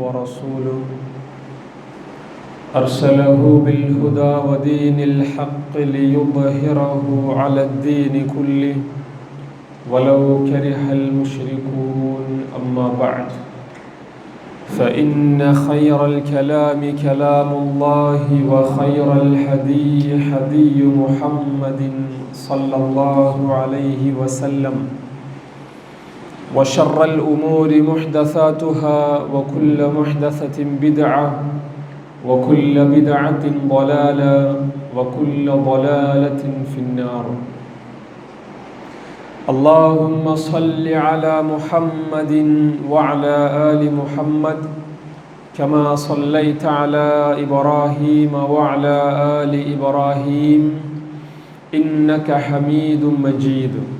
ورسوله. أرسله بالهدى ودين الحق ليظهره على الدين كله. ولو كره المشركون أما بعد. فإن خير الكلام كلام الله وخير الهدي هدي محمد صلى الله عليه وسلم. وشر الأمور محدثاتها وكل محدثة بدعة وكل بدعة ضلالة وكل ضلالة في النار. اللهم صل على محمد وعلى آل محمد كما صليت على إبراهيم وعلى آل إبراهيم إنك حميد مجيد.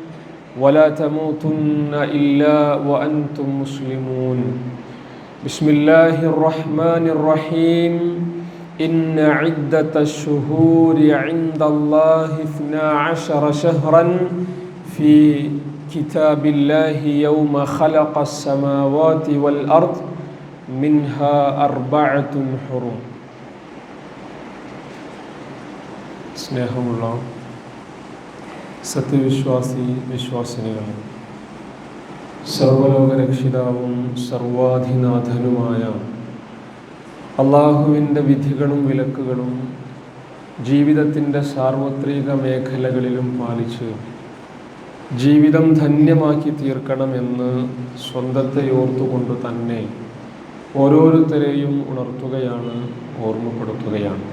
ولا تموتن إلا وأنتم مسلمون. بسم الله الرحمن الرحيم. إن عدة الشهور عند الله اثنا عشر شهرا في كتاب الله يوم خلق السماوات والأرض منها أربعة حرم سنهم الله. സത്യവിശ്വാസി വിശ്വാസിനികൾ സർവലോകരക്ഷിതാവും സർവാധിനാഥനുമായ അള്ളാഹുവിന്റെ വിധികളും വിലക്കുകളും ജീവിതത്തിന്റെ സാർവത്രിക മേഖലകളിലും പാലിച്ച് ജീവിതം ധന്യമാക്കി തീർക്കണമെന്ന് സ്വന്തത്തെ ഓർത്തുകൊണ്ട് തന്നെ ഓരോരുത്തരെയും ഉണർത്തുകയാണ് ഓർമ്മപ്പെടുത്തുകയാണ്.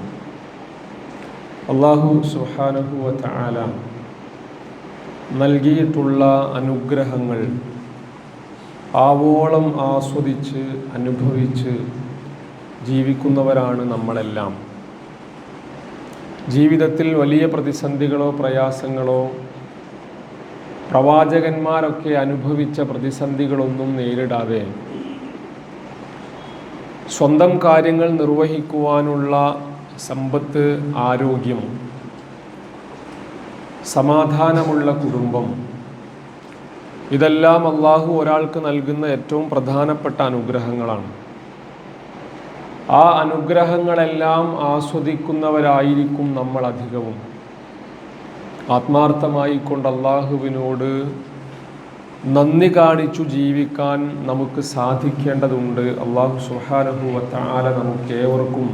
അള്ളാഹു സുഹാനഹുവ ആല നൽകിയിട്ടുള്ള അനുഗ്രഹങ്ങൾ ആവോളം ആസ്വദിച്ച് അനുഭവിച്ച് ജീവിക്കുന്നവരാണ് നമ്മളെല്ലാം. ജീവിതത്തിൽ വലിയ പ്രതിസന്ധികളോ പ്രയാസങ്ങളോ പ്രവാചകന്മാരൊക്കെ അനുഭവിച്ച പ്രതിസന്ധികളൊന്നും നേരിടാതെ സ്വന്തം കാര്യങ്ങൾ നിർവഹിക്കുവാനുള്ള സമ്പത്ത് ആരോഗ്യം സമാധാനമുള്ള കുടുംബം. ഇതെല്ലാം അള്ളാഹു ഒരാൾക്ക് നൽകുന്ന ഏറ്റവും പ്രധാനപ്പെട്ട അനുഗ്രഹങ്ങളാണ്. ആ അനുഗ്രഹങ്ങളെല്ലാം ആസ്വദിക്കുന്നവരായിരിക്കും നമ്മൾ അധികവും. ആത്മാർത്ഥമായി കൊണ്ട് അള്ളാഹുവിനോട് നന്ദി കാണിച്ചു ജീവിക്കാൻ നമുക്ക് സാധിക്കേണ്ടതുണ്ട്. അള്ളാഹു സുഹാനഹുവത്താല നമുക്ക് ഏവർക്കും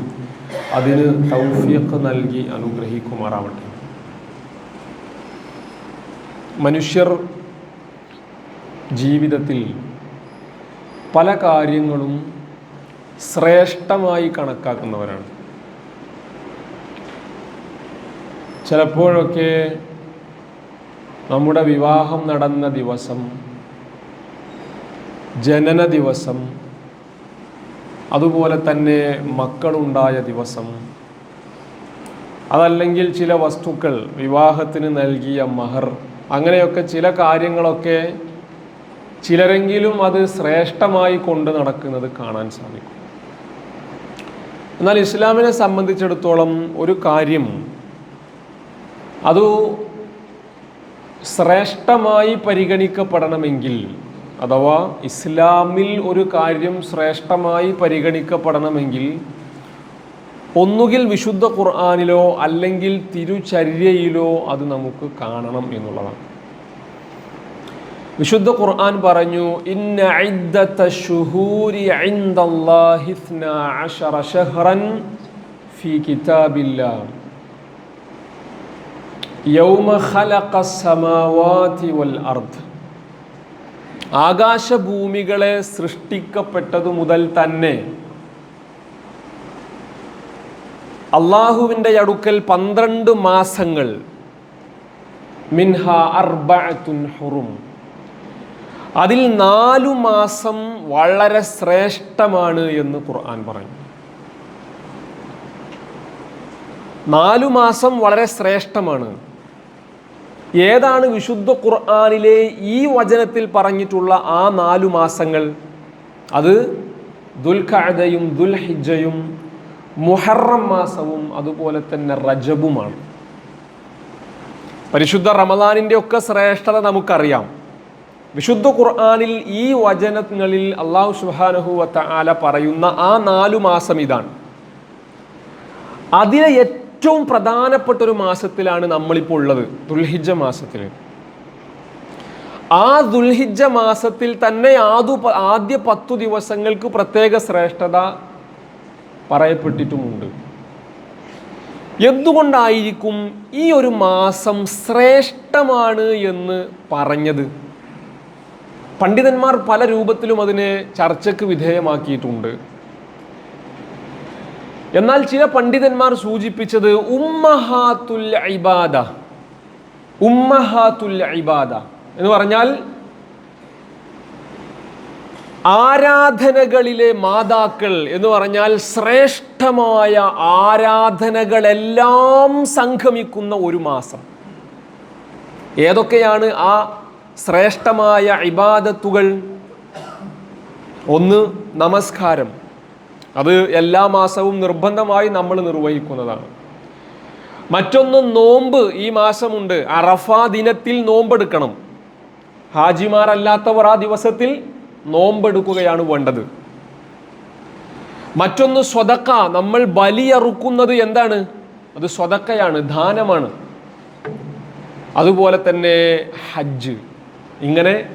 അതിന് തൗഫിയക്ക് നൽകി അനുഗ്രഹിക്കുമാറാവട്ടെ. മനുഷ്യർ ജീവിതത്തിൽ പല കാര്യങ്ങളും ശ്രേഷ്ഠമായി കണക്കാക്കുന്നവരാണ്. ചിലപ്പോഴൊക്കെ നമ്മുടെ വിവാഹം നടന്ന ദിവസം ജനന ദിവസം അതുപോലെ തന്നെ മക്കളുണ്ടായ ദിവസം അതല്ലെങ്കിൽ ചില വസ്തുക്കൾ വിവാഹത്തിന് നൽകിയ മഹർ അങ്ങനെയൊക്കെ ചില കാര്യങ്ങളൊക്കെ ചിലരെങ്കിലും അത് ശ്രേഷ്ഠമായി കൊണ്ട് നടക്കുന്നത് കാണാൻ സാധിക്കും. എന്നാൽ ഇസ്ലാമിനെ സംബന്ധിച്ചിടത്തോളം ഒരു കാര്യം അത് ശ്രേഷ്ഠമായി പരിഗണിക്കപ്പെടണമെങ്കിൽ അഥവാ ഇസ്ലാമിൽ ഒരു കാര്യം ശ്രേഷ്ഠമായി പരിഗണിക്കപ്പെടണമെങ്കിൽ ഒന്നുകിൽ വിശുദ്ധ ഖുർആാനിലോ അല്ലെങ്കിൽ തിരുചര്യയിലോ അത് നമുക്ക് കാണണം എന്നുള്ളതാണ്. വിശുദ്ധ ഖുർആൻ പറഞ്ഞു ഇന്ന യൗമ വൽ അർദ്. ആകാശഭൂമികളെ സൃഷ്ടിക്കപ്പെട്ടതു മുതൽ തന്നെ അള്ളാഹുവിന്റെ അടുക്കൽ പന്ത്രണ്ട് മാസങ്ങൾ. മിൻഹ അർബഅത്തുൻ ഹുറും. അതിൽ നാലു മാസം വളരെ ശ്രേഷ്ഠമാണ് എന്ന് ഖുർആൻ പറഞ്ഞു നാലു മാസം വളരെ ശ്രേഷ്ഠമാണ്. ഏതാണ് വിശുദ്ധ ഖുർആാനിലെ ഈ വചനത്തിൽ പറഞ്ഞിട്ടുള്ള ആ നാലു മാസങ്ങൾ? അത് ദുൽഖഅദയും ദുൽഹിജയും മുഹറം മാസവും അതുപോലെ തന്നെ റജബുമാണ്. പരിശുദ്ധ റമദാനിന്റെ ഒക്കെ ശ്രേഷ്ഠത നമുക്കറിയാം. വിശുദ്ധ ഖുർആാനിൽ ഈ വചനങ്ങളിൽ അള്ളാഹു സുഹാനഹുവത്ത ആല പറയുന്ന ആ നാലു മാസം ഇതാണ്. അതിലെ ഏറ്റവും പ്രധാനപ്പെട്ട ഒരു മാസത്തിലാണ് നമ്മളിപ്പോൾ ഉള്ളത് ദുൽഹിജ മാസത്തിൽ ആ ദുൽഹിജ മാസത്തിൽ തന്നെ ആദു ആദ്യ പത്തു ദിവസങ്ങൾക്ക് പ്രത്യേക ശ്രേഷ്ഠത പറയപ്പെട്ടിട്ടുമുണ്ട്. എന്തുകൊണ്ടായിരിക്കും ഈ ഒരു മാസം ശ്രേഷ്ഠമാണ് എന്ന് പറഞ്ഞത്? പണ്ഡിതന്മാർ പല രൂപത്തിലും അതിനെ ചർച്ചയ്ക്ക് വിധേയമാക്കിയിട്ടുണ്ട്. എന്നാൽ ചില പണ്ഡിതന്മാർ സൂചിപ്പിച്ചത് ഉമ്മഹാത്തുൽ ഇബാദ ഉമ്മഹാത്തുൽ ഇബാദ എന്ന് പറഞ്ഞാൽ ആരാധനകളിലെ മാതാക്കൾ എന്ന് പറഞ്ഞാൽ ശ്രേഷ്ഠമായ ആരാധനകളെല്ലാം സംഗമിക്കുന്ന ഒരു മാസം. ഏതൊക്കെയാണ് ആ ശ്രേഷ്ഠമായ ഇബാദത്തുകൾ? ഒന്ന് നമസ്കാരം. അത് എല്ലാ മാസവും നിർബന്ധമായി നമ്മൾ നിർവഹിക്കുന്നതാണ്. മറ്റൊന്ന് നോമ്പ്. ഈ മാസമുണ്ട്. അറഫ ദിനത്തിൽ നോമ്പെടുക്കണം. ഹാജിമാരല്ലാത്തവർ ആ ദിവസത്തിൽ നോമ്പെടുക്കുകയാണ് വേണ്ടത്. മറ്റൊന്ന് സ്വതക്ക. നമ്മൾ ബലിയറുക്കുന്നത് എന്താണ്? അത് സ്വതക്കയാണ് ദാനമാണ്. അതുപോലെ തന്നെ ഹജ്ജ്. ഇങ്ങനെ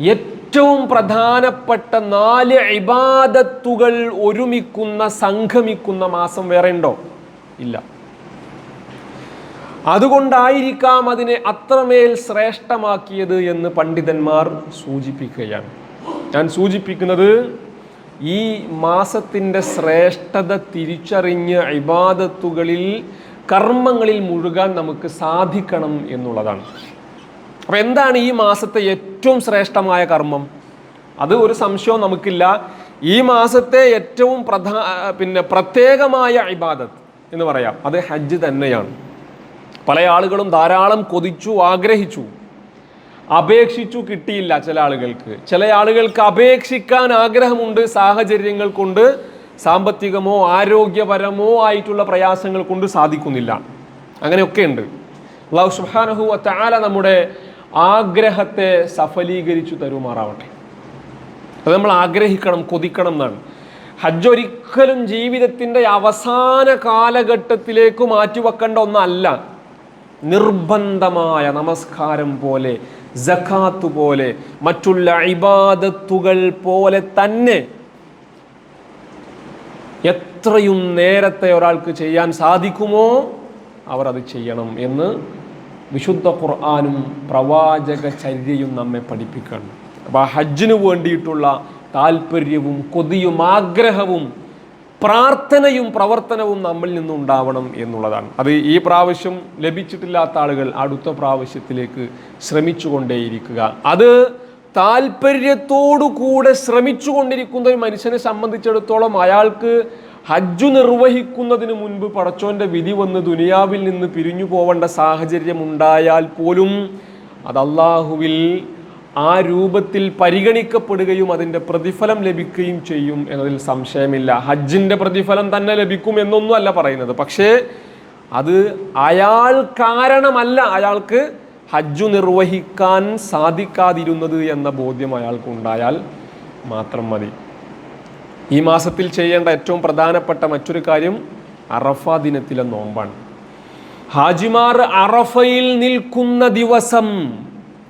ഏറ്റവും പ്രധാനപ്പെട്ട നാല് ഇബാദത്തുകൾ ഒരുമിക്കുന്ന സംഘമിക്കുന്ന മാസം വേറെ ഉണ്ടോ? ഇല്ല. അതുകൊണ്ടായിരിക്കാം അതിനെ അത്രമേൽ ശ്രേഷ്ഠമാക്കിയത് എന്ന് പണ്ഡിതന്മാർ സൂചിപ്പിക്കുകയാണ്. ഞാൻ സൂചിപ്പിക്കുന്നത് ഈ മാസത്തിന്റെ ശ്രേഷ്ഠത തിരിച്ചറിഞ്ഞ് ഇബാദത്തുകളിൽ കർമ്മങ്ങളിൽ മുഴുകാൻ നമുക്ക് സാധിക്കണം എന്നുള്ളതാണ്. അപ്പോൾ എന്താണ് ഈ മാസത്തെ ഏറ്റവും ശ്രേഷ്ഠമായ കർമ്മം? അത് ഒരു സംശയവും നമുക്കില്ല. ഈ മാസത്തെ ഏറ്റവും പ്രധാ പിന്നെ പ്രത്യേകമായ ഇബാദത്ത് എന്ന് പറയാം. അത് ഹജ്ജ് തന്നെയാണ്. പല ആളുകളും ധാരാളം കൊതിച്ചു ആഗ്രഹിച്ചു. അപേക്ഷിച്ചു കിട്ടിയില്ല ചില ആളുകൾക്ക്. ചില ആളുകൾക്ക് അപേക്ഷിക്കാൻ ആഗ്രഹമുണ്ട് സാഹചര്യങ്ങൾ കൊണ്ട് സാമ്പത്തികമോ ആരോഗ്യപരമോ ആയിട്ടുള്ള പ്രയാസങ്ങൾ കൊണ്ട് സാധിക്കുന്നില്ല. അങ്ങനെയൊക്കെ ഉണ്ട്. അള്ളാഹു സുഹാനഹു താല നമ്മുടെ ആഗ്രഹത്തെ സഫലീകരിച്ചു തരുമാറാവട്ടെ. അത് നമ്മൾ ആഗ്രഹിക്കണം കൊതിക്കണം എന്നാണ്. ഹജ്ജ് ഒരിക്കലും ജീവിതത്തിന്റെ അവസാന കാലഘട്ടത്തിലേക്ക് മാറ്റിവെക്കേണ്ട ഒന്നല്ല. നിർബന്ധമായ നമസ്കാരം പോലെ ജക്കാത്ത് പോലെ മറ്റുള്ള ഇബാദത്തുകൾ പോലെ തന്നെ എത്രയും നേരത്തെ ഒരാൾക്ക് ചെയ്യാൻ സാധിക്കുമോ അവർ അത് ചെയ്യണം എന്ന് വിശുദ്ധ ഖുർആാനും പ്രവാചക ചര്യയും നമ്മെ പഠിപ്പിക്കണം. അപ്പോൾ ആ ഹജ്ജിന് വേണ്ടിയിട്ടുള്ള താല്പര്യവും കൊതിയും ആഗ്രഹവും പ്രാർത്ഥനയും പ്രവർത്തനവും നമ്മിൽ നിന്നുണ്ടാവണം എന്നുള്ളതാണ്. അത് ഈ പ്രാവശ്യം ലഭിച്ചിട്ടില്ലാത്ത ആളുകൾ അടുത്ത പ്രാവശ്യത്തിലേക്ക് ശ്രമിച്ചുകൊണ്ടേയിരിക്കുക. അത് താല്പര്യത്തോടു കൂടെ ശ്രമിച്ചുകൊണ്ടിരിക്കുന്ന ഒരു മനുഷ്യനെ സംബന്ധിച്ചിടത്തോളം അയാൾക്ക് ഹജ്ജു നിർവഹിക്കുന്നതിന് മുൻപ് പടച്ചോന്റെ വിധി വന്ന് ദുനിയാവിൽ നിന്ന് പിരിഞ്ഞു പോവേണ്ട സാഹചര്യം ഉണ്ടായാൽ പോലും അത് അള്ളാഹുവിൽ ആ രൂപത്തിൽ പരിഗണിക്കപ്പെടുകയും അതിന്റെ പ്രതിഫലം ലഭിക്കുകയും ചെയ്യും എന്നതിൽ സംശയമില്ല. ഹജ്ജിന്റെ പ്രതിഫലം തന്നെ ലഭിക്കും എന്നൊന്നും അല്ല പറയുന്നത്. പക്ഷേ അത് അയാൾ കാരണമല്ല അയാൾക്ക് ഹജ്ജു നിർവഹിക്കാൻ സാധിക്കാതിരുന്നത് എന്ന ബോധ്യം അയാൾക്കുണ്ടായാൽ മാത്രം മതി. ഈ മാസത്തിൽ ചെയ്യേണ്ട ഏറ്റവും പ്രധാനപ്പെട്ട മറ്റൊരു കാര്യം അറഫ ദിനത്തിലെ നോമ്പാണ്. ഹാജിമാർ അറഫയിൽ നിൽക്കുന്ന ദിവസം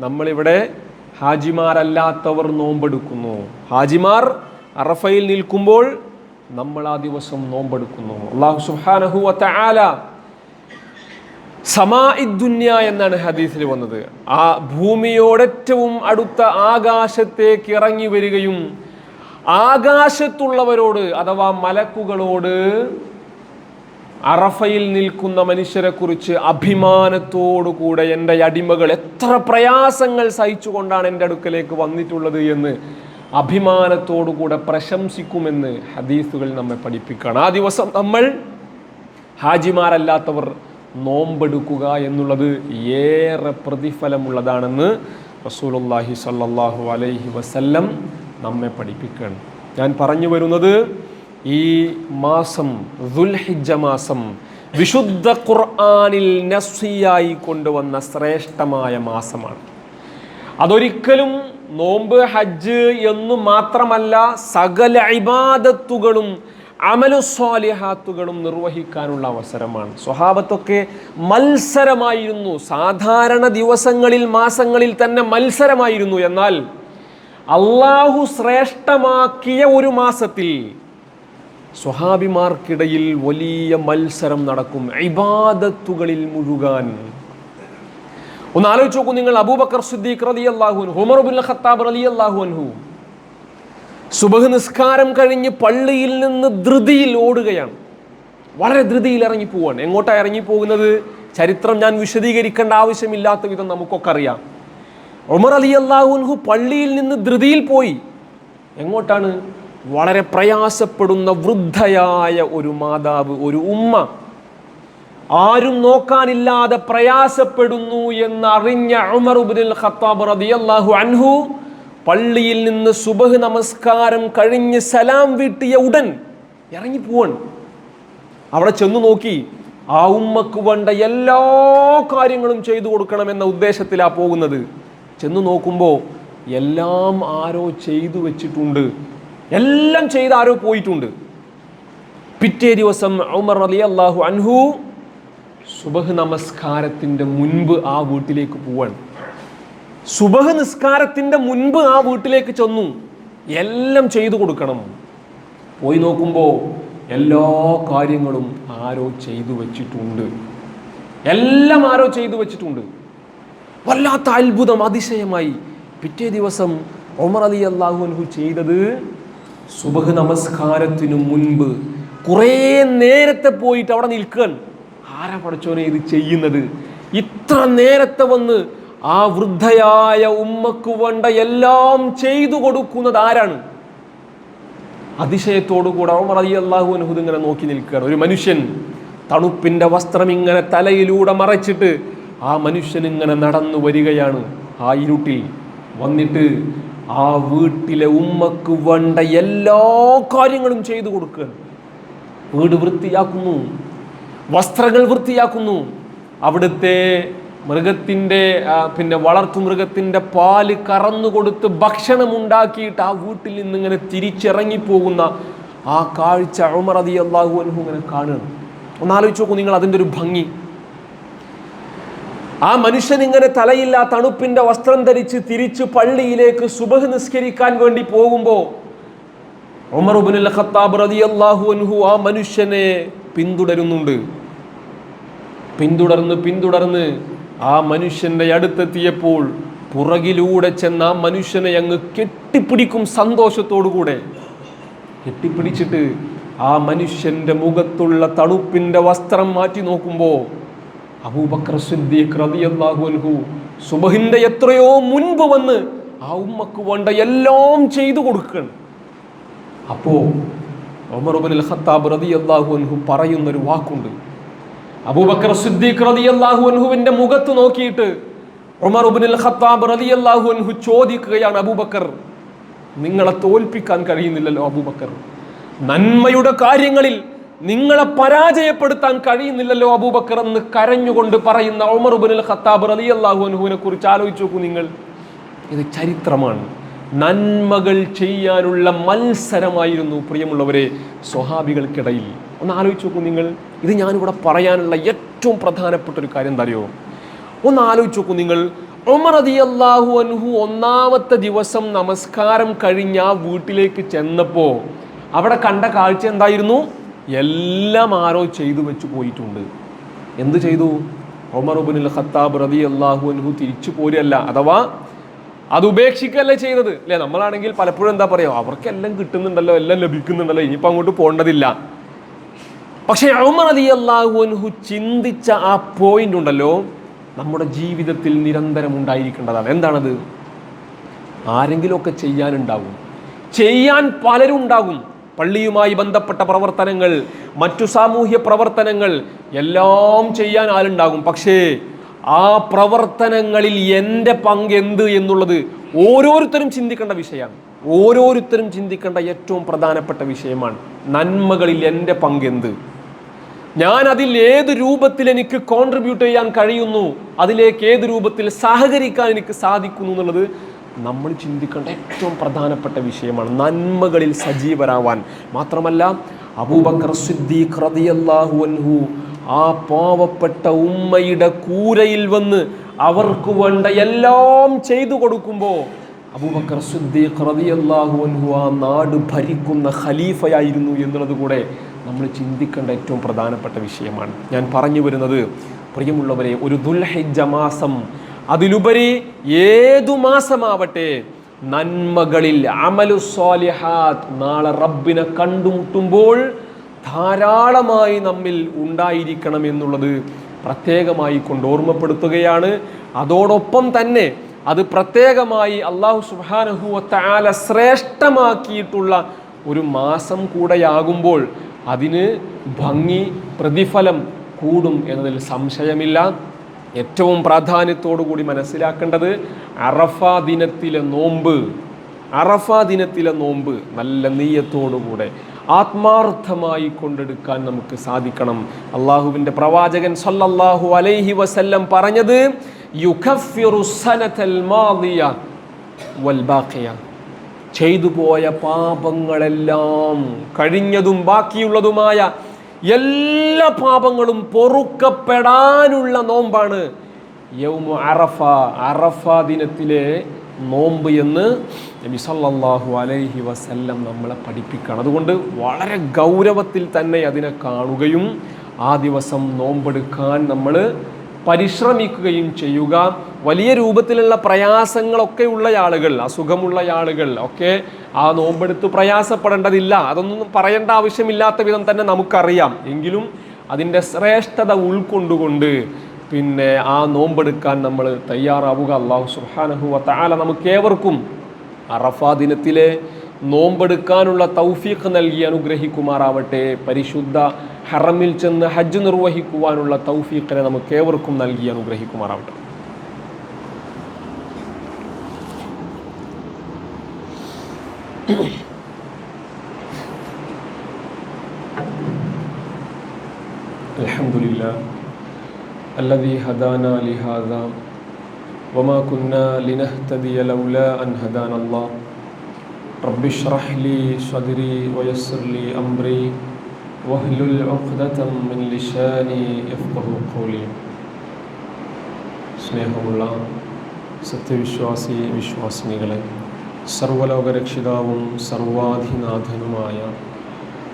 നമ്മളിവിടെ ഹാജിമാരല്ലാത്തവർ നോമ്പെടുക്കുന്നു. ഹാജിമാർ അറഫയിൽ നിൽക്കുമ്പോൾ നമ്മൾ ആ ദിവസം നോമ്പെടുക്കുന്നു. അള്ളാഹു സുഹാനഹു സമാ സമാഇദ്ദുന്യ എന്നാണ് ഹദീസിൽ വന്നത്. ആ ഭൂമിയോടേറ്റവും അടുത്ത ആകാശത്തേക്ക് ഇറങ്ങി വരികയും ആകാശത്തുള്ളവരോട് അഥവാ മലക്കുകളോട് അറഫയിൽ നിൽക്കുന്ന മനുഷ്യരെ കുറിച്ച് അഭിമാനത്തോടുകൂടെ എന്റെ അടിമകൾ എത്ര പ്രയാസങ്ങൾ സഹിച്ചുകൊണ്ടാണ് എന്റെ അടുക്കലേക്ക് വന്നിട്ടുള്ളത് എന്ന് അഭിമാനത്തോടുകൂടെ പ്രശംസിക്കുമെന്ന് ഹദീസുകൾ നമ്മെ പഠിപ്പിക്കുകയാണ് ആ ദിവസം നമ്മൾ ഹാജിമാരല്ലാത്തവർ നോമ്പെടുക്കുക എന്നുള്ളത് ഏറെ പ്രതിഫലമുള്ളതാണെന്ന് റസൂലുള്ളാഹി സല്ലാഹു അലൈഹി വസല്ലം നമ്മെ പഠിപ്പിക്കുകയാണ് ഞാൻ പറഞ്ഞു വരുന്നത് ഈ മാസം ദുൽഹിജ മാസം വിശുദ്ധ ഖുർആാനിൽ നസ്സിയായി കൊണ്ടുവന്ന ശ്രേഷ്ഠമായ മാസമാണ്. അതൊരിക്കലും നോമ്പ് ഹജ്ജ് എന്നു മാത്രമല്ല സകല ഇബാദത്തുകളും അമലുസ്വാലിഹാത്തുകളും നിർവഹിക്കാനുള്ള അവസരമാണ്. സ്വഹാബത്തൊക്കെ മത്സരമായിരുന്നു. സാധാരണ ദിവസങ്ങളിൽ മാസങ്ങളിൽ തന്നെ മത്സരമായിരുന്നു. എന്നാൽ അള്ളാഹു ശ്രേഷ്ഠമാക്കിയ ഒരു മാസത്തിൽ സ്വഹാബിമാർക്കിടയിൽ വലിയ മത്സരം നടക്കും. ഇബാദത്തുകളിൽ മുഴുകാൻ. ഒന്ന് ആലോചിച്ച് നോക്കൂ നിങ്ങൾ അബൂബക്കർ സിദ്ദീഖ് ഖത്താബ് സുബഹ് നിസ്കാരം കഴിഞ്ഞ് പള്ളിയിൽ നിന്ന് ധൃതിയിൽ ഓടുകയാണ്. വളരെ ധൃതിയിൽ ഇറങ്ങിപ്പോവാണ് എങ്ങോട്ടാണ് ഇറങ്ങി പോകുന്നത്? ചരിത്രം ഞാൻ വിശദീകരിക്കേണ്ട ആവശ്യമില്ലാത്ത വിധം നമുക്കൊക്കെ അറിയാം. ഉമർ അലി അള്ളാഹുൻഹു പള്ളിയിൽ നിന്ന് ധൃതിയിൽ പോയി. എങ്ങോട്ടാണ്? വളരെ പ്രയാസപ്പെടുന്ന വൃദ്ധയായ ഒരു മാതാവ് ഒരു ഉമ്മ. ആരും നോക്കാനില്ലാതെ പ്രയാസപ്പെടുന്നു എന്നറിഞ്ഞ ഉമർ ഖത്താബ് അൻഹു പള്ളിയിൽ നിന്ന് സുബഹ് നമസ്കാരം കഴിഞ്ഞ് സലാം വീട്ടിയ ഉടൻ ഇറങ്ങി പോവാൻ അവിടെ ചെന്നു നോക്കി ആ ഉമ്മക്ക് വേണ്ട എല്ലാ കാര്യങ്ങളും ചെയ്തു കൊടുക്കണമെന്ന ഉദ്ദേശത്തിലാണ് പോകുന്നത്. ചെന്നു നോക്കുമ്പോൾ എല്ലാം ആരോ ചെയ്തു വെച്ചിട്ടുണ്ട്. എല്ലാം ചെയ്ത് ആരോ പോയിട്ടുണ്ട്. പിറ്റേ ദിവസം ഉമർ അലി അള്ളാഹു അൻഹു സുബഹ് നമസ്കാരത്തിന്റെ മുൻപ് ആ വീട്ടിലേക്ക് പോവാണ്. സുബഹ് നിസ്കാരത്തിന്റെ മുൻപ് ആ വീട്ടിലേക്ക് ചെന്നു. എല്ലാം ചെയ്തു കൊടുക്കണം. പോയി നോക്കുമ്പോൾ എല്ലാ കാര്യങ്ങളും ആരോ ചെയ്തു വച്ചിട്ടുണ്ട്. എല്ലാം ആരോ ചെയ്തു വെച്ചിട്ടുണ്ട്. വല്ലാത്ത അത്ഭുതം അതിശയമായി. പിറ്റേ ദിവസം ഒമർ അലി അള്ളാഹു അൻഹു ചെയ്തത് സുബഹ് നമസ്കാരത്തിനു മുൻപ് കുറേ നേരത്തെ പോയിട്ട് അവിടെ നിൽക്കാൻ. ആരാ പഠിച്ചോനെ ഇത് ചെയ്യുന്നത്? ഇത്ര നേരത്തെ വന്ന് ആ വൃദ്ധയായ ഉമ്മക്ക് വേണ്ട എല്ലാം ചെയ്തു കൊടുക്കുന്നത് ആരാണ്? അതിശയത്തോടു കൂടെ അവർ അലി അള്ളാഹു അൻഹു ഇങ്ങനെ നോക്കി നിൽക്കുകയാണ്. ഒരു മനുഷ്യൻ തണുപ്പിന്റെ വസ്ത്രം ഇങ്ങനെ തലയിലൂടെ മറച്ചിട്ട് ആ മനുഷ്യൻ ഇങ്ങനെ നടന്നു വരികയാണ് ആ ഇരുട്ടിൽ. വന്നിട്ട് ആ വീട്ടിലെ ഉമ്മക്ക് വേണ്ട എല്ലാ കാര്യങ്ങളും ചെയ്തു കൊടുക്കുക വീട് വൃത്തിയാക്കുന്നു. വസ്ത്രങ്ങൾ വൃത്തിയാക്കുന്നു. അവിടുത്തെ മൃഗത്തിന്റെ പിന്നെ വളർത്തു മൃഗത്തിന്റെ പാൽ കറന്നു കൊടുത്ത് ഭക്ഷണം ഉണ്ടാക്കിയിട്ട് ആ വീട്ടിൽ നിന്നിങ്ങനെ തിരിച്ചിറങ്ങിപ്പോകുന്ന ആ കാഴ്ച ഉമർ അള്ളാഹു അനുഭവം ഇങ്ങനെ കാണുകയാണ്. ഒന്നാലോചിച്ച് നോക്കൂ നിങ്ങൾ അതിന്റെ ഒരു ഭംഗി. ആ മനുഷ്യൻ ഇങ്ങനെ തലയില്ല തണുപ്പിന്റെ വസ്ത്രം ധരിച്ച് തിരിച്ച് പള്ളിയിലേക്ക് സുബഹ് നിസ്കരിക്കാൻ വേണ്ടി പോകുമ്പോൾ ഉമർ ഖത്താബ് അൻഹു ആ മനുഷ്യനെ പിന്തുടരുന്നുണ്ട്. പിന്തുടർന്ന് പിന്തുടർന്ന് ആ മനുഷ്യന്റെ അടുത്തെത്തിയപ്പോൾ പുറകിലൂടെ ചെന്ന് ആ മനുഷ്യനെ അങ്ങ് കെട്ടിപ്പിടിക്കും സന്തോഷത്തോടുകൂടെ കെട്ടിപ്പിടിച്ചിട്ട് ആ മനുഷ്യന്റെ മുഖത്തുള്ള തണുപ്പിന്റെ വസ്ത്രം മാറ്റി നോക്കുമ്പോൾ അബൂബക്കർ സിദ്ദീഖ് അൻഹു എത്രയോ മുൻപ് വന്ന് ആ ഉമ്മക്ക് വേണ്ട എല്ലാം ചെയ്തു കൊടുക്കണം അപ്പോ ഉമർ ഇബ്നുൽ ഖത്താബ് റളിയല്ലാഹു അൻഹു പറയുന്ന ഒരു വാക്കുണ്ട്. അബൂബക്കർ സിദ്ദീഖ് മുഖത്ത് നോക്കിയിട്ട് ഖത്താബ് അൻഹു ചോദിക്കുകയാണ് അബൂബക്കർ നിങ്ങളെ തോൽപ്പിക്കാൻ കഴിയുന്നില്ലല്ലോ അബൂബക്കർ. നന്മയുടെ കാര്യങ്ങളിൽ നിങ്ങളെ പരാജയപ്പെടുത്താൻ കഴിയുന്നില്ലല്ലോ അബൂബക്കർ എന്ന് കരഞ്ഞുകൊണ്ട് പറയുന്ന ഉമർ ഇബ്നുൽ ഖത്താബ് റളിയല്ലാഹു അൻഹുവിനെ കുറിച്ച് ആലോചിച്ച് നോക്കൂ നിങ്ങൾ. ഇത് ചരിത്രമാണ്. നന്മകൾ ചെയ്യാനുള്ള മത്സരമായിരുന്നു പ്രിയമുള്ളവരെ സ്വഹാബികൾക്കിടയിൽ. ഒന്ന് ആലോചിച്ച് നോക്കൂ നിങ്ങൾ. ഇത് ഞാനിവിടെ പറയാനുള്ള ഏറ്റവും പ്രധാനപ്പെട്ട ഒരു കാര്യം എന്താ അറിയോ ഒന്ന് ആലോചിച്ച് നോക്കൂ നിങ്ങൾ. ഉമർ അള്ളാഹു അൻഹു ഒന്നാമത്തെ ദിവസം നമസ്കാരം കഴിഞ്ഞ് ആ വീട്ടിലേക്ക് ചെന്നപ്പോൾ അവിടെ കണ്ട കാഴ്ച എന്തായിരുന്നു? എല്ലാം ആരോ ചെയ്തു വെച്ച് പോയിട്ടുണ്ട്. എന്ത് ചെയ്തു? ഉമർ ഉബിനുൽ ഖത്താബ് റതി അള്ളാഹു അനുഹു തിരിച്ചു പോരല്ല അഥവാ അത് ഉപേക്ഷിക്കല്ല ചെയ്തത്. അല്ലേ? നമ്മളാണെങ്കിൽ പലപ്പോഴും എന്താ പറയുക അവർക്കെല്ലാം കിട്ടുന്നുണ്ടല്ലോ എല്ലാം ലഭിക്കുന്നുണ്ടല്ലോ ഇനിയിപ്പോൾ അങ്ങോട്ട് പോകേണ്ടതില്ല. പക്ഷേ ഉമർ അലി അനുഹു ചിന്തിച്ച ആ പോയിന്റ് ഉണ്ടല്ലോ നമ്മുടെ ജീവിതത്തിൽ നിരന്തരം ഉണ്ടായിരിക്കേണ്ടതാണ്. എന്താണത്? ആരെങ്കിലുമൊക്കെ ചെയ്യാനുണ്ടാകും. ചെയ്യാൻ പലരും ഉണ്ടാകും പള്ളിയുമായി ബന്ധപ്പെട്ട പ്രവർത്തനങ്ങൾ മറ്റു സാമൂഹ്യ പ്രവർത്തനങ്ങൾ എല്ലാം ചെയ്യാൻ ആളുണ്ടാകും. പക്ഷേ ആ പ്രവർത്തനങ്ങളിൽ എന്റെ പങ്ക് എന്ത് എന്നുള്ളത് ഓരോരുത്തരും ചിന്തിക്കേണ്ട വിഷയമാണ്. ഓരോരുത്തരും ചിന്തിക്കേണ്ട ഏറ്റവും പ്രധാനപ്പെട്ട വിഷയമാണ് നന്മകളിൽ എന്റെ പങ്ക് എന്ത്. ഞാൻ അതിൽ ഏത് രൂപത്തിൽ എനിക്ക് കോൺട്രിബ്യൂട്ട് ചെയ്യാൻ കഴിയുന്നു അതിലേക്ക് ഏത് രൂപത്തിൽ സഹകരിക്കാൻ എനിക്ക് സാധിക്കുന്നു എന്നുള്ളത് നമ്മൾ ചിന്തിക്കേണ്ട ഏറ്റവും പ്രധാനപ്പെട്ട വിഷയമാണ് നന്മകളിൽ സജീവരാവാൻ. മാത്രമല്ല അബൂബക്കർ സിദ്ദീഖ് റളിയല്ലാഹു അൻഹു ആ പാവപ്പെട്ട ഉമ്മയുടെ കൂരയിൽ വന്ന് അവർക്ക് വേണ്ട എല്ലാം ചെയ്തു കൊടുക്കുമ്പോൾ അബൂബക്കർ സിദ്ദീഖ് റളിയല്ലാഹു അൻഹു ആ നാട് ഭരിക്കുന്ന ഖലീഫയായിരുന്നു എന്നുള്ളത് കൂടെ നമ്മൾ ചിന്തിക്കേണ്ട ഏറ്റവും പ്രധാനപ്പെട്ട വിഷയമാണ്. ഞാൻ പറഞ്ഞു വരുന്നത് പ്രിയമുള്ളവരെ ഒരു ദുൽഹിജ്ജ മാസം അതിലുപരി ഏതു മാസമാവട്ടെ നന്മകളിൽ അമലു സ്വാലിഹാത്ത് നാളെ റബ്ബിനെ കണ്ടുമുട്ടുമ്പോൾ ധാരാളമായി നമ്മിൽ ഉണ്ടായിരിക്കണം എന്നുള്ളത് പ്രത്യേകമായി കൊണ്ട് ഓർമ്മപ്പെടുത്തുകയാണ്. അതോടൊപ്പം തന്നെ അത് പ്രത്യേകമായി അള്ളാഹു സുബാനഹുവത്താല ശ്രേഷ്ഠമാക്കിയിട്ടുള്ള ഒരു മാസം കൂടെയാകുമ്പോൾ അതിന് ഭംഗി പ്രതിഫലം കൂടും എന്നതിൽ സംശയമില്ല. ഏറ്റവും പ്രാധാന്യത്തോടു കൂടി മനസ്സിലാക്കേണ്ടത് അറഫ ദിനത്തിലെ നോമ്പ് അറഫ ദിനത്തിലെ നോമ്പ് നല്ല നെയ്യത്തോടുകൂടെ ആത്മാർത്ഥമായി കൊണ്ടെടുക്കാൻ നമുക്ക് സാധിക്കണം. അള്ളാഹുവിന്റെ പ്രവാചകൻ സല്ലല്ലാഹു അലൈഹി വസല്ലം പറഞ്ഞത് ചെയ്തു പോയ പാപങ്ങളെല്ലാം കഴിഞ്ഞതും ബാക്കിയുള്ളതുമായ എല്ലാ പാപങ്ങളും പൊറുക്കപ്പെടാനുള്ള നോമ്പാണ്. യൗമു അറഫ അറഫ ദിനത്തിലെ നോമ്പ് എന്ന് നബി അലൈഹി വസല്ലം നമ്മളെ പഠിപ്പിക്കുകയാണ് അതുകൊണ്ട് വളരെ ഗൗരവത്തിൽ തന്നെ അതിനെ കാണുകയും ആ ദിവസം നോമ്പെടുക്കാൻ നമ്മൾ പരിശ്രമിക്കുകയും ചെയ്യുക. വലിയ രൂപത്തിലുള്ള പ്രയാസങ്ങളൊക്കെ ഉള്ള ആളുകൾ അസുഖമുള്ള ആളുകൾ ഒക്കെ ആ നോമ്പെടുത്ത് പ്രയാസപ്പെടേണ്ടതില്ല. അതൊന്നും പറയേണ്ട ആവശ്യമില്ലാത്ത വിധം തന്നെ നമുക്കറിയാം. എങ്കിലും അതിന്റെ ശ്രേഷ്ഠത ഉൾക്കൊണ്ടുകൊണ്ട് പിന്നെ ആ നോമ്പെടുക്കാൻ നമ്മൾ തയ്യാറാവുക. അള്ളാഹു സുഹാനഹു വത്താല നമുക്ക് ഏവർക്കും അറഫാ ദിനത്തിലെ നോമ്പെടുക്കാനുള്ള തൗഫീഖ് നൽകി അനുഗ്രഹിക്കുമാറാവട്ടെ. പരിശുദ്ധ ഹറമിൽ ചെന്ന് ഹജ്ജ് നിർവഹിക്കുവാനുള്ള തൗഫീഖിനെ നമുക്ക് ഏവർക്കും നൽകി അനുഗ്രഹിക്കുമാറാവട്ടെ. الذي هدانا لهذا وما كنا لنهتدي لولا أن هدانا الله رب اشرح لي صدري ويسر لي أمري واهلل عقدة من لساني يفقه قولي സ്നേഹമുള്ള സത്യവിശ്വാസി വിശ്വാസിനികളെ സർവലോകരക്ഷിതാവും സർവാധിനാഥനുമായ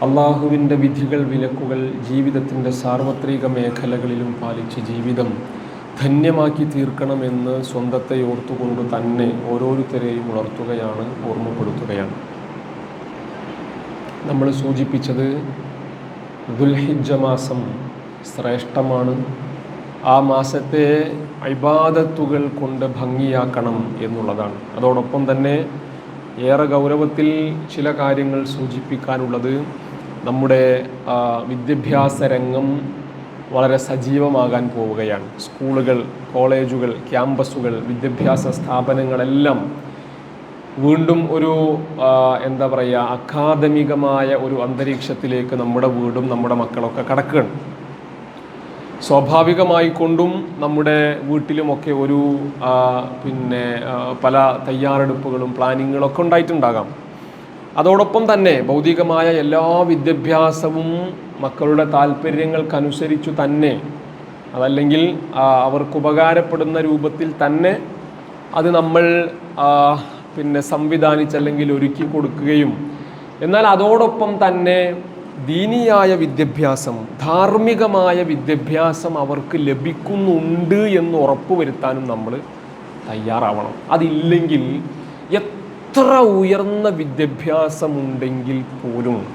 അള്ളാഹുവിന്റെ വിധികൾ വിലക്കുകൾ ജീവിതത്തിന്റെ സാർവത്രിക മേഖലകളിലും പാലിച്ച് ജീവിതം ധന്യമാക്കി തീർക്കണമെന്ന് സ്വന്തത്തെ ഓർത്തുകൊണ്ട് തന്നെ ഓരോരുത്തരെയും ഉണർത്തുകയാണ് ഓർമ്മപ്പെടുത്തുകയാണ്. നമ്മൾ സൂചിപ്പിച്ചത് ദുൽഹിജ മാസം ശ്രേഷ്ഠമാണ്. ആ മാസത്തെ ഇബാദത്തുകൾ കൊണ്ട് ഭംഗിയാക്കണം എന്നുള്ളതാണ്. അതോടൊപ്പം തന്നെ ഏറെ ഗൗരവത്തിൽ ചില കാര്യങ്ങൾ സൂചിപ്പിക്കാനുള്ളത് നമ്മുടെ വിദ്യാഭ്യാസ രംഗം വളരെ സജീവമാകാൻ പോവുകയാണ്. സ്കൂളുകൾ കോളേജുകൾ ക്യാമ്പസുകൾ വിദ്യാഭ്യാസ സ്ഥാപനങ്ങളെല്ലാം വീണ്ടും ഒരു എന്താ പറയുക അക്കാദമികമായ ഒരു അന്തരീക്ഷത്തിലേക്ക് നമ്മുടെ വീടും നമ്മുടെ മക്കളൊക്കെ കടക്കുകയാണ്. സ്വാഭാവികമായി കൊണ്ടും നമ്മുടെ വീട്ടിലുമൊക്കെ ഒരു പിന്നെ പല തയ്യാറെടുപ്പുകളും പ്ലാനിങ്ങുകളൊക്കെ ഉണ്ടായിട്ടുണ്ടാകാം. അതോടൊപ്പം തന്നെ ഭൗതികമായ എല്ലാ വിദ്യാഭ്യാസവും മക്കളുടെ താല്പര്യങ്ങൾക്കനുസരിച്ചു തന്നെ അതല്ലെങ്കിൽ അവർക്ക് ഉപകാരപ്പെടുന്ന രൂപത്തിൽ തന്നെ അത് നമ്മൾ പിന്നെ സംവിധാനിച്ചല്ലെങ്കിൽ ഒരുക്കി കൊടുക്കുകയും എന്നാൽ അതോടൊപ്പം തന്നെ ദീനിയായ വിദ്യാഭ്യാസം ധാർമ്മികമായ വിദ്യാഭ്യാസം അവർക്ക് ലഭിക്കുന്നുണ്ട് എന്ന് ഉറപ്പുവരുത്താനും നമ്മൾ തയ്യാറാവണം. അതില്ലെങ്കിൽ എത്ര ഉയർന്ന വിദ്യാഭ്യാസമുണ്ടെങ്കിൽ പോലും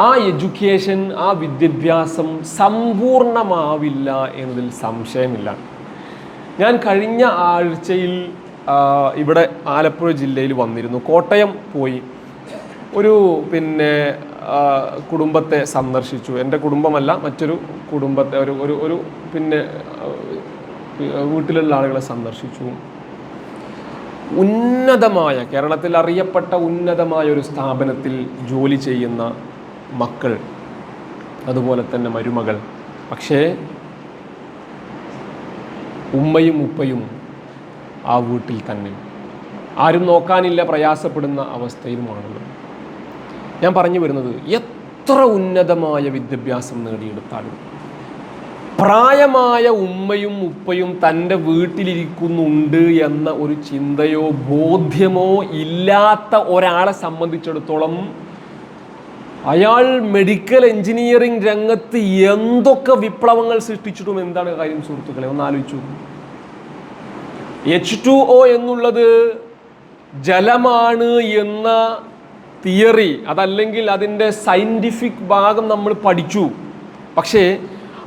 ആ എഡ്യൂക്കേഷൻ ആ വിദ്യാഭ്യാസം സമ്പൂർണമാവില്ല എന്നതിൽ സംശയമില്ല. ഞാൻ കഴിഞ്ഞ ആഴ്ചയിൽ ഇവിടെ ആലപ്പുഴ ജില്ലയിൽ വന്നിരുന്നു. കോട്ടയം പോയി. ഒരു പിന്നെ കുടുംബത്തെ സന്ദർശിച്ചു. എന്റെ കുടുംബമല്ല മറ്റൊരു കുടുംബത്തെ ഒരു ഒരു പിന്നെ വീട്ടിലുള്ള ആളുകളെ സന്ദർശിച്ചു. ഉന്നതമായ കേരളത്തിൽ അറിയപ്പെട്ട ഉന്നതമായ ഒരു സ്ഥാപനത്തിൽ ജോലി ചെയ്യുന്ന മക്കൾ അതുപോലെ തന്നെ മരുമകൾ. പക്ഷേ ഉമ്മയും ഉപ്പയും ആ വീട്ടിൽ തന്നെ. ആരും നോക്കാനില്ല പ്രയാസപ്പെടുന്ന അവസ്ഥയിലുമാണല്ലോ ഞാൻ പറഞ്ഞു വരുന്നത് എത്ര ഉന്നതമായ വിദ്യാഭ്യാസം നേടിയെടുത്താലും പ്രായമായ ഉമ്മയും ഉപ്പയും തന്റെ വീട്ടിലിരിക്കുന്നുണ്ട് എന്ന ഒരു ചിന്തയോ ബോധ്യമോ ഇല്ലാത്ത ഒരാളെ സംബന്ധിച്ചിടത്തോളം അയാൾ മെഡിക്കൽ എഞ്ചിനീയറിംഗ് രംഗത്ത് എന്തൊക്കെ വിപ്ലവങ്ങൾ സൃഷ്ടിച്ചിട്ടും എന്താണ് കാര്യം സുഹൃത്തുക്കളെ? ഒന്ന് ആലോചിച്ചു എച്ച് ടു ഒ എന്നുള്ളത് ജലമാണ് എന്ന തിയറി അതല്ലെങ്കിൽ അതിന്റെ സയന്റിഫിക് ഭാഗം നമ്മൾ പഠിച്ചു. പക്ഷേ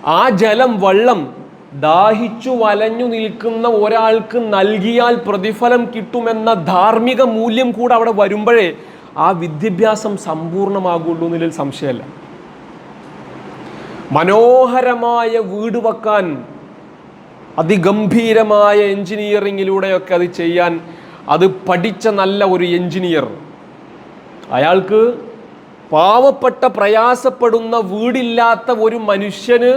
ആ ജലം വള്ളം ദാഹിച്ചു വലഞ്ഞു നിൽക്കുന്ന ഒരാൾക്ക് നൽകിയാൽ പ്രതിഫലം കിട്ടുമെന്ന ധാർമ്മിക മൂല്യം കൂടെ അവിടെ വരുമ്പോഴേ ആ വിദ്യാഭ്യാസം സമ്പൂർണമാകുള്ളൂ എന്നതിൽ സംശയമല്ല. മനോഹരമായ വീട് വെക്കാൻ അതിഗംഭീരമായ എഞ്ചിനീയറിങ്ങിലൂടെയൊക്കെ അത് ചെയ്യാൻ അത് പഠിച്ച നല്ല ഒരു എഞ്ചിനീയർ അയാൾക്ക് പാവപ്പെട്ട പ്രയാസപ്പെടുന്ന വീടില്ലാത്ത ഒരു മനുഷ്യന്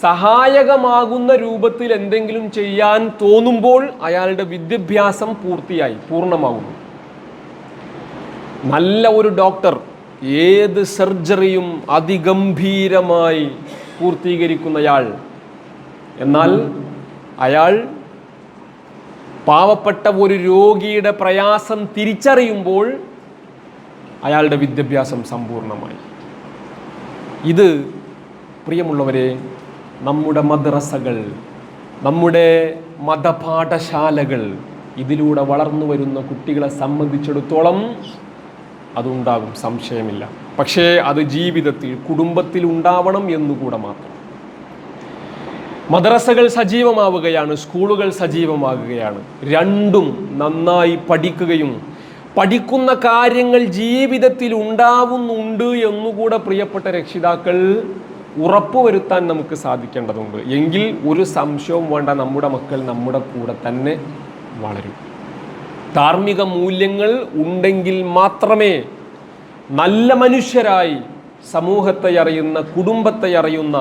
സഹായകമാകുന്ന രൂപത്തിൽ എന്തെങ്കിലും ചെയ്യാൻ തോന്നുമ്പോൾ അയാളുടെ വിദ്യാഭ്യാസം പൂർത്തിയായി പൂർണമാകുന്നു നല്ല ഒരു ഡോക്ടർ ഏത് സർജറിയും അതിഗംഭീരമായി പൂർത്തീകരിക്കുന്നയാൾ. എന്നാൽ അയാൾ പാവപ്പെട്ട ഒരു രോഗിയുടെ പ്രയാസം തിരിച്ചറിയുമ്പോൾ അയാളുടെ വിദ്യാഭ്യാസം സമ്പൂർണമായി ഇത് പ്രിയമുള്ളവരെ നമ്മുടെ മദ്രസകൾ നമ്മുടെ മതപാഠശാലകൾ ഇതിലൂടെ വളർന്നു വരുന്ന കുട്ടികളെ സംബന്ധിച്ചിടത്തോളം അതുണ്ടാകും സംശയമില്ല. പക്ഷേ അത് ജീവിതത്തിൽ കുടുംബത്തിൽ ഉണ്ടാവണം എന്നുകൂടെ മാത്രം. മദ്രസകൾ സജീവമാവുകയാണ് സ്കൂളുകൾ സജീവമാകുകയാണ്. രണ്ടും നന്നായി പഠിക്കുകയും പഠിക്കുന്ന കാര്യങ്ങൾ ജീവിതത്തിൽ ഉണ്ടാവുന്നുണ്ട് എന്നുകൂടെ പ്രിയപ്പെട്ട രക്ഷിതാക്കൾ ഉറപ്പുവരുത്താൻ നമുക്ക് സാധിക്കേണ്ടതുണ്ട്. എങ്കിൽ ഒരു സംശയവും വേണ്ട നമ്മുടെ മക്കൾ നമ്മുടെ കൂടെ തന്നെ വളരും. ധാർമ്മിക മൂല്യങ്ങൾ ഉണ്ടെങ്കിൽ മാത്രമേ നല്ല മനുഷ്യരായി സമൂഹത്തെ അറിയുന്ന കുടുംബത്തെ അറിയുന്ന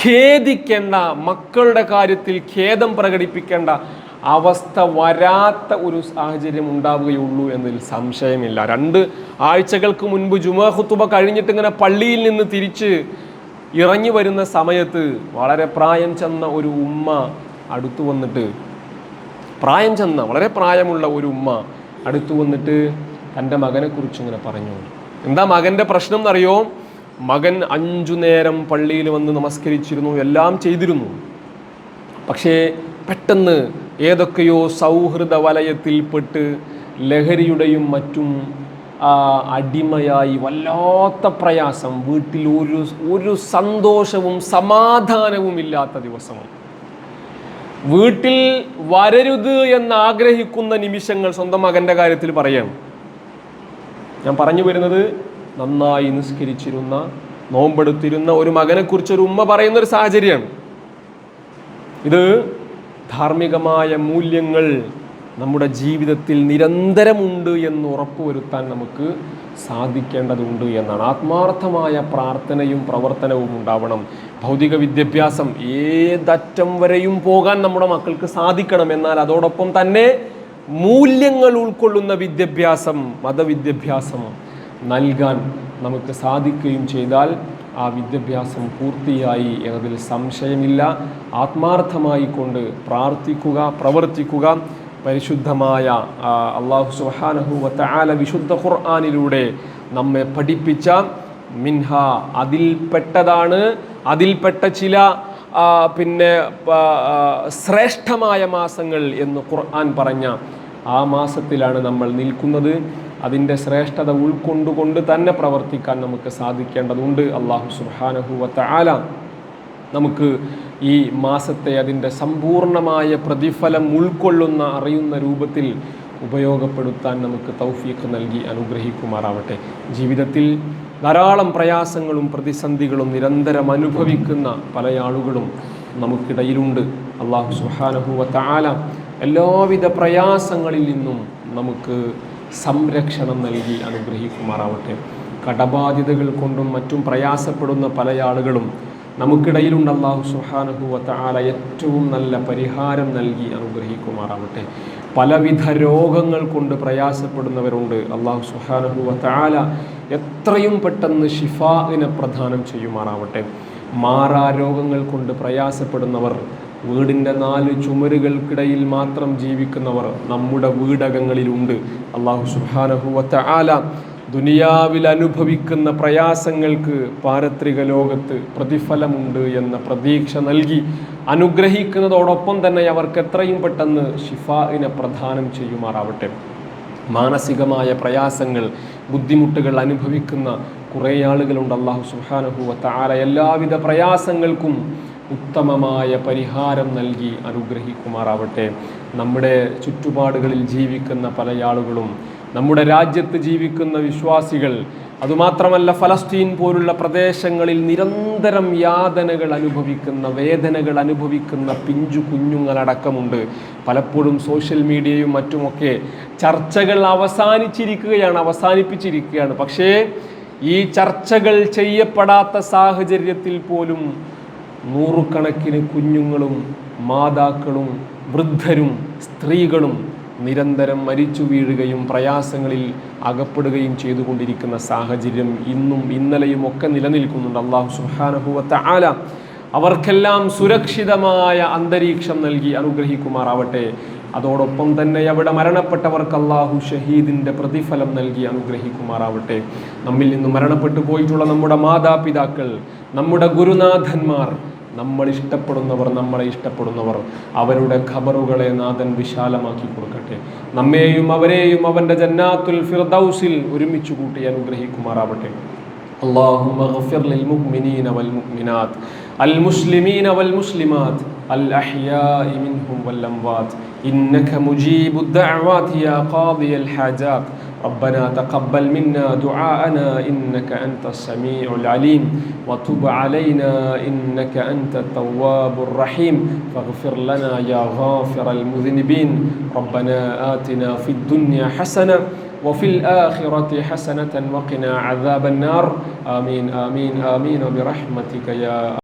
ഖേദിക്കേണ്ട മക്കളുടെ കാര്യത്തിൽ ഖേദം പ്രകടിപ്പിക്കേണ്ട അവസ്ഥ വരാത്ത ഒരു സാഹചര്യം ഉണ്ടാവുകയുള്ളൂ എന്നതിൽ സംശയമില്ല. രണ്ട് ആഴ്ചകൾക്ക് മുൻപ് ജുമാ ഖുത്തുബ കഴിഞ്ഞിട്ട് ഇങ്ങനെ പള്ളിയിൽ നിന്ന് തിരിച്ച് ഇറങ്ങി വരുന്ന സമയത്ത് വളരെ പ്രായം ചെന്ന ഒരു ഉമ്മ അടുത്തു വന്നിട്ട് പ്രായം ചെന്ന വളരെ പ്രായമുള്ള ഒരു ഉമ്മ അടുത്തു വന്നിട്ട് തന്റെ മകനെക്കുറിച്ച് ഇങ്ങനെ പറഞ്ഞു. എന്താ മകന്റെ പ്രശ്നം എന്നറിയോ? മകൻ അഞ്ചു നേരം പള്ളിയിൽ വന്ന് നമസ്കരിച്ചിരുന്നു എല്ലാം ചെയ്തിരുന്നു. പക്ഷേ പെട്ടെന്ന് ഏതൊക്കെയോ സൗഹൃദ വലയത്തിൽപ്പെട്ട് ലഹരിയുടെയും മറ്റും അടിമയായി വല്ലാത്ത പ്രയാസം. വീട്ടിൽ ഒരു ഒരു സന്തോഷവും സമാധാനവും ഇല്ലാത്ത ദിവസമാണ്. വീട്ടിൽ വരരുത് എന്ന് ആഗ്രഹിക്കുന്ന നിമിഷങ്ങൾ സ്വന്തം മകന്റെ കാര്യത്തിൽ പറയാം. ഞാൻ പറഞ്ഞു വരുന്നത് നന്നായി നിസ്കരിച്ചിരുന്ന നോമ്പെടുത്തിരുന്ന ഒരു മകനെക്കുറിച്ച് ഒരു ഉമ്മ പറയുന്ന ഒരു സാഹചര്യമാണ്. ഇത് ധാർമ്മികമായ മൂല്യങ്ങൾ നമ്മുടെ ജീവിതത്തിൽ നിരന്തരമുണ്ട് എന്ന് ഉറപ്പുവരുത്താൻ നമുക്ക് സാധിക്കേണ്ടതുണ്ട് എന്നാണ്. ആത്മാർത്ഥമായ പ്രാർത്ഥനയും പ്രവർത്തനവും ഉണ്ടാവണം. ഭൗതിക വിദ്യാഭ്യാസം ഏതറ്റം വരെയും പോകാൻ നമ്മുടെ മക്കൾക്ക് സാധിക്കണം എന്നാൽ അതോടൊപ്പം തന്നെ മൂല്യങ്ങൾ ഉൾക്കൊള്ളുന്ന വിദ്യാഭ്യാസം മതവിദ്യാഭ്യാസം നൽകാൻ നമുക്ക് സാധിക്കുകയും ചെയ്താൽ ആ വിദ്യാഭ്യാസം പൂർത്തിയായി എന്നതിൽ സംശയമില്ല. ആത്മാർത്ഥമായി കൊണ്ട് പ്രാർത്ഥിക്കുക പ്രവർത്തിക്കുക. പരിശുദ്ധമായ അള്ളാഹു സുഹാനഹു വത്തആല വിശുദ്ധ ഖുർആാനിലൂടെ നമ്മെ പഠിപ്പിച്ച മിൻഹ അതിൽപ്പെട്ടതാണ്. അതിൽപ്പെട്ട ചില പിന്നെ ശ്രേഷ്ഠമായ മാസങ്ങൾ എന്ന് ഖുർആൻ പറഞ്ഞ ആ മാസത്തിലാണ് നമ്മൾ നിൽക്കുന്നത്. അതിന്റെ ശ്രേഷ്ഠത ഉൾക്കൊണ്ടുകൊണ്ട് തന്നെ പ്രവർത്തിക്കാൻ നമുക്ക് സാധിക്കേണ്ടതുണ്ട്. അള്ളാഹു സുഹാനഹുവത്ത ആല നമുക്ക് ഈ മാസത്തെ അതിന്റെ സമ്പൂർണമായ പ്രതിഫലം ഉൾക്കൊള്ളുന്ന അറിയുന്ന രൂപത്തിൽ ഉപയോഗപ്പെടുത്താൻ നമുക്ക് തൗഫീഖ് നൽകി അനുഗ്രഹിക്കുമാറാവട്ടെ. ജീവിതത്തിൽ ധാരാളം പ്രയാസങ്ങളും പ്രതിസന്ധികളും നിരന്തരം അനുഭവിക്കുന്ന പല ആളുകളും നമുക്കിടയിലുണ്ട്. അള്ളാഹു സുഹാനഹുവ താല എല്ലാവിധ പ്രയാസങ്ങളിൽ നിന്നും നമുക്ക് സംരക്ഷണം നൽകി അനുഗ്രഹിക്കുമാറാവട്ടെ കടബാധ്യതകൾ കൊണ്ടും മറ്റും പ്രയാസപ്പെടുന്ന പല ആളുകളും നമുക്കിടയിലുണ്ട് അള്ളാഹു സുഹാനുഭൂവത്ത ആല ഏറ്റവും നല്ല പരിഹാരം നൽകി അനുഗ്രഹിക്കുമാറാവട്ടെ പലവിധ രോഗങ്ങൾ കൊണ്ട് പ്രയാസപ്പെടുന്നവരുണ്ട്. അള്ളാഹു സുഹാനുഭൂവത്ത ആല എത്രയും പെട്ടെന്ന് ഷിഫാഇനെ പ്രദാനം ചെയ്യുമാറാവട്ടെ. മാറാ രോഗങ്ങൾ കൊണ്ട് പ്രയാസപ്പെടുന്നവർ വീടിന്റെ നാല് ചുമരുകൾക്കിടയിൽ മാത്രം ജീവിക്കുന്നവർ നമ്മുടെ വീടകങ്ങളിലുണ്ട്. അള്ളാഹു സുഹാനഹുവത്ത ആല ദുനിയാവിൽ അനുഭവിക്കുന്ന പ്രയാസങ്ങൾക്ക് പാരത്രിക ലോകത്ത് പ്രതിഫലമുണ്ട് എന്ന പ്രതീക്ഷ നൽകി അനുഗ്രഹിക്കുന്നതോടൊപ്പം തന്നെ അവർക്ക് എത്രയും പെട്ടെന്ന് ഷിഫാഇനെ പ്രദാനം ചെയ്യുമാറാവട്ടെ. മാനസികമായ പ്രയാസങ്ങൾ ബുദ്ധിമുട്ടുകൾ അനുഭവിക്കുന്ന കുറേ ആളുകളുണ്ട്. അള്ളാഹു സുഹാനഹുവത്ത ആല എല്ലാവിധ പ്രയാസങ്ങൾക്കും ഉത്തമമായ പരിഹാരം നൽകി അനുഗ്രഹിക്കുമാറാവട്ടെ. നമ്മുടെ ചുറ്റുപാടുകളിൽ ജീവിക്കുന്ന പല ആളുകളും നമ്മുടെ രാജ്യത്ത് ജീവിക്കുന്ന വിശ്വാസികൾ അതുമാത്രമല്ല ഫലസ്തീൻ പോലുള്ള പ്രദേശങ്ങളിൽ നിരന്തരം യാതനകൾ അനുഭവിക്കുന്ന വേദനകൾ അനുഭവിക്കുന്ന പിഞ്ചു കുഞ്ഞുങ്ങളടക്കമുണ്ട്. പലപ്പോഴും സോഷ്യൽ മീഡിയയും മറ്റുമൊക്കെ ചർച്ചകൾ അവസാനിച്ചിരിക്കുകയാണ് അവസാനിപ്പിച്ചിരിക്കുകയാണ്. പക്ഷേ ഈ ചർച്ചകൾ ചെയ്യപ്പെടാത്ത സാഹചര്യത്തിൽ പോലും നൂറുകണക്കിന് കുഞ്ഞുങ്ങളും മാതാക്കളും വൃദ്ധരും സ്ത്രീകളും നിരന്തരം മരിച്ചു വീഴുകയും പ്രയാസങ്ങളിൽ അകപ്പെടുകയും ചെയ്തുകൊണ്ടിരിക്കുന്ന സാഹചര്യം ഇന്നും ഇന്നലെയും ഒക്കെ നിലനിൽക്കുന്നുണ്ട്. അള്ളാഹു സുഹാനഹുവത്ത ആല അവർക്കെല്ലാം സുരക്ഷിതമായ അന്തരീക്ഷം നൽകി അനുഗ്രഹിക്കുമാറാവട്ടെ. അതോടൊപ്പം തന്നെ അവിടെ മരണപ്പെട്ടവർക്ക് അള്ളാഹു ഷഹീദിന്റെ പ്രതിഫലം നൽകി അനുഗ്രഹിക്കുമാറാവട്ടെ. നമ്മിൽ നിന്ന് മരണപ്പെട്ടു പോയിട്ടുള്ള നമ്മുടെ മാതാപിതാക്കൾ നമ്മുടെ ഗുരുനാഥന്മാർ നമ്മൾ ഇഷ്ടപ്പെടുന്നവർ നമ്മളെ ഇഷ്ടപ്പെടുന്നവർ അവരുടെ ഖബറുകളെ നാഥൻ വിശാലമാക്കി കൊടുക്കട്ടെ നമ്മെയും അവരെയും അവൻ്റെ ജന്നാത്തുൽ ഫിർദൗസിൽ ഒരുമിച്ച് കൂട്ടി അനുഗ്രഹിക്കുമാറാവട്ടെ اللهم اغفر للمؤمنين والمؤمنات المسلمين والمسلمات الأحياء منهم والأموات إنك مجيب الدعوات يا قاضي الحاجات ربنا تقبل منا دعاءنا إنك أنت السميع العليم. وتب علينا إنك أنت التواب الرحيم. فاغفر لنا يا غافر المذنبين. ربنا آتنا في الدنيا حسنة وفي الآخرة حسنة وقنا عذاب النار. آمين آمين آمين. برحمتك يا